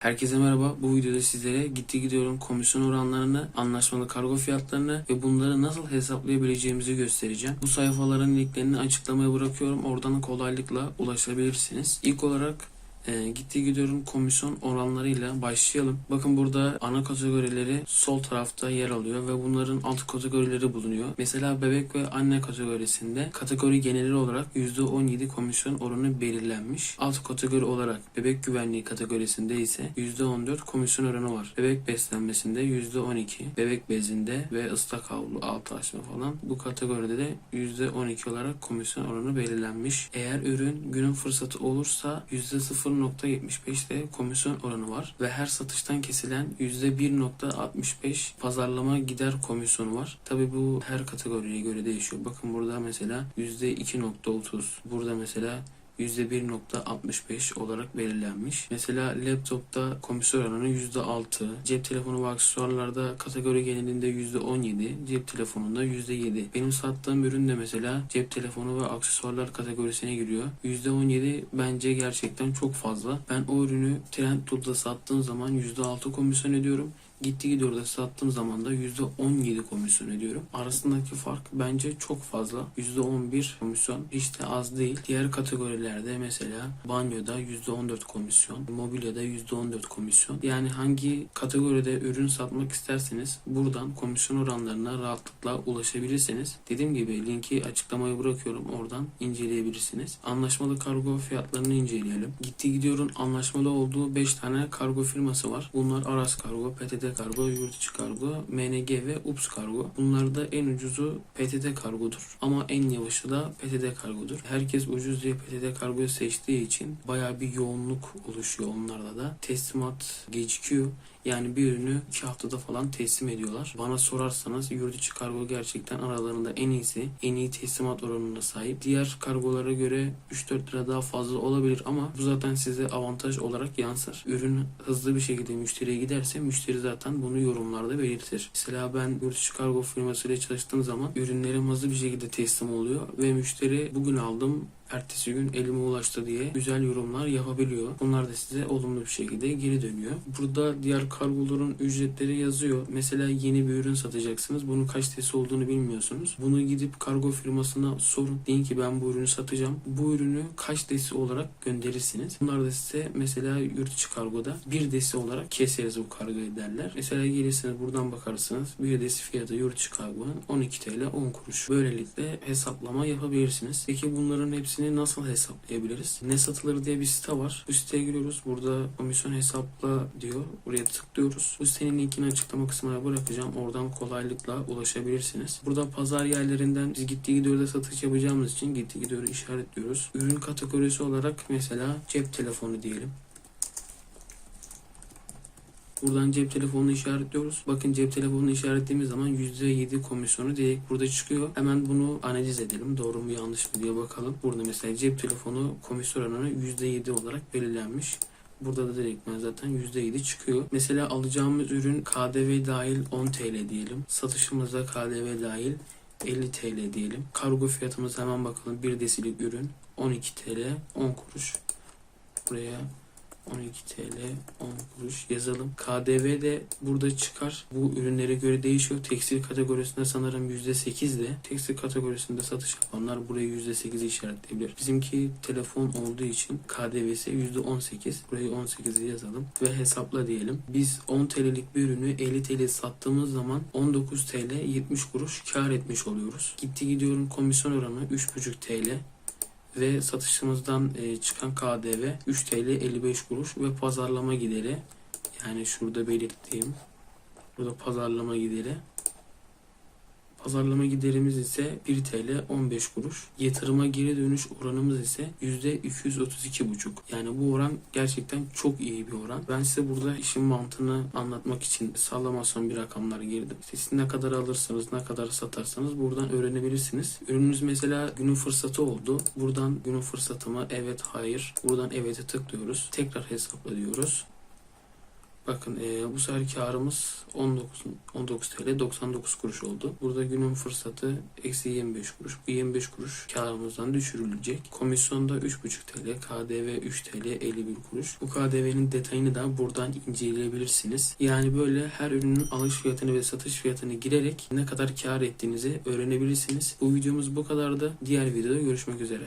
Herkese merhaba. Bu videoda sizlere gitti gidiyorum komisyon oranlarını, anlaşmalı kargo fiyatlarını ve bunları nasıl hesaplayabileceğimizi göstereceğim. Bu sayfaların linklerini açıklamaya bırakıyorum. Oradan kolaylıkla ulaşabilirsiniz. İlk olarak e, gittiği giderin komisyon oranlarıyla başlayalım. Bakın burada ana kategorileri sol tarafta yer alıyor ve bunların alt kategorileri bulunuyor. Mesela bebek ve anne kategorisinde kategori geneli olarak %17 komisyon oranı belirlenmiş. Alt kategori olarak bebek güvenliği kategorisinde ise %14 komisyon oranı var. Bebek beslenmesinde %12, bebek bezinde ve ıslak havlu, altı açma falan bu kategoride de %12 olarak komisyon oranı belirlenmiş. Eğer ürün günün fırsatı olursa %0 %0.75'te komisyon oranı var ve her satıştan kesilen %1.65 pazarlama gider komisyonu var. Tabi bu her kategoriye göre değişiyor. Bakın burada mesela %2.30, burada mesela %1.65 olarak belirlenmiş. Mesela laptopta komisyon oranı %6, cep telefonu ve aksesuarlarda kategori genelinde %17, cep telefonunda %7. Benim sattığım ürün de mesela cep telefonu ve aksesuarlar kategorisine giriyor. %17 bence gerçekten çok fazla. Ben o ürünü Trendyol'da sattığım zaman %6 komisyon ediyorum. Gitti gidiyor da sattığım zaman da %17 komisyon ödüyorum. Arasındaki fark bence çok fazla. %11 komisyon hiç de az değil. Diğer kategorilerde mesela banyoda %14 komisyon, mobilyada %14 komisyon. Yani hangi kategoride ürün satmak isterseniz buradan komisyon oranlarına rahatlıkla ulaşabilirsiniz. Dediğim gibi linki açıklamaya bırakıyorum. Oradan inceleyebilirsiniz. Anlaşmalı kargo fiyatlarını inceleyelim. Gitti gidiyorun anlaşmalı olduğu 5 tane kargo firması var. Bunlar Aras Kargo, PTT Kargo, Yurt içi Kargo, MNG ve UPS Kargo. Bunlarda en ucuzu PTT Kargo'dur. Ama en yavaşı da PTT Kargo'dur. Herkes ucuz diye PTT Kargo'yu seçtiği için bayağı bir yoğunluk oluşuyor onlarda da. Teslimat gecikiyor. Yani bir ürünü 2 haftada falan teslim ediyorlar. Bana sorarsanız yurt içi kargo gerçekten aralarında en iyisi. En iyi teslimat oranına sahip. Diğer kargolara göre 3-4 lira daha fazla olabilir ama bu zaten size avantaj olarak yansır. Ürün hızlı bir şekilde müşteriye giderse müşteri zaten bunu yorumlarda belirtir. Mesela ben yurt içi kargo firmasıyla çalıştığım zaman ürünlerim hızlı bir şekilde teslim oluyor ve müşteri bugün aldım ertesi gün elime ulaştı diye güzel yorumlar yapabiliyor. Bunlar da size olumlu bir şekilde geri dönüyor. Burada diğer kargoların ücretleri yazıyor. Mesela yeni bir ürün satacaksınız. Bunun kaç tesi olduğunu bilmiyorsunuz. Bunu gidip kargo firmasına sorun. Deyin ki ben bu ürünü satacağım. Bu ürünü kaç desi olarak gönderirsiniz. Bunlar da size mesela yurt içi kargoda bir desi olarak keseriz bu kargoyu derler. Mesela gelirsiniz buradan bakarsınız. Bir desi fiyatı yurt içi kargonun 12 TL 10 kuruş. Böylelikle hesaplama yapabilirsiniz. Peki bunların hepsini nasıl hesaplayabiliriz? Ne satılır diye bir site var. Bu siteye giriyoruz. Burada komisyon hesapla diyor. Buraya tıklıyoruz. Bu sitenin linkini açıklama kısmına bırakacağım. Oradan kolaylıkla ulaşabilirsiniz. Burada pazar yerlerinden biz gitti gidiyorda satış yapacağımız için gitti gidiyor işaretliyoruz. Ürün kategorisi olarak mesela cep telefonu diyelim. Buradan cep telefonunu işaretliyoruz. Bakın cep telefonunu işaretlediğimiz zaman %7 komisyonu direkt burada çıkıyor. Hemen bunu analiz edelim. Doğru mu yanlış mı diye bakalım. Burada mesela cep telefonu komisyon oranı %7 olarak belirlenmiş. Burada da direktmen zaten %7 çıkıyor. Mesela alacağımız ürün KDV dahil 10 TL diyelim. Satışımızda KDV dahil 50 TL diyelim. Kargo fiyatımıza hemen bakalım. 1 desilik ürün 12 TL 10 kuruş. Buraya 12 TL 10 kuruş yazalım. KDV de burada çıkar. Bu ürünlere göre değişiyor. Tekstil kategorisinde sanırım %8 de. Tekstil kategorisinde satış yapanlar buraya %8'i işaretleyebilir. Bizimki telefon olduğu için KDV'si %18. Burayı 18'i yazalım ve hesapla diyelim. Biz 10 TL'lik bir ürünü 50 TL sattığımız zaman 19 TL 70 kuruş kar etmiş oluyoruz. Gitti gidiyorum komisyon oranı 3,5 TL ve satışımızdan e, çıkan KDV 3 TL 55 kuruş ve pazarlama gideri. Yani şurada belirttiğim burada pazarlama gideri Pazarlama giderimiz ise 1 TL 15 kuruş. Yatırıma geri dönüş oranımız ise %232,5. Yani bu oran gerçekten çok iyi bir oran. Ben size burada işin mantığını anlatmak için sallamasyon bir rakamlar girdim. İşte siz ne kadar alırsanız, ne kadar satarsanız buradan öğrenebilirsiniz. Ürününüz mesela günün fırsatı oldu. Buradan günün fırsatı mı? Evet, hayır. Buradan evet'e tıklıyoruz. Tekrar hesapla diyoruz. Bakın e, bu sefer karımız 19, 19 TL 99 kuruş oldu. Burada günün fırsatı eksi 25 kuruş. Bu 25 kuruş karımızdan düşürülecek. Komisyonda 3,5 TL, KDV 3 TL 51 kuruş. Bu KDV'nin detayını da buradan inceleyebilirsiniz. Yani böyle her ürünün alış fiyatını ve satış fiyatını girerek ne kadar kar ettiğinizi öğrenebilirsiniz. Bu videomuz bu kadardı. Diğer videoda görüşmek üzere.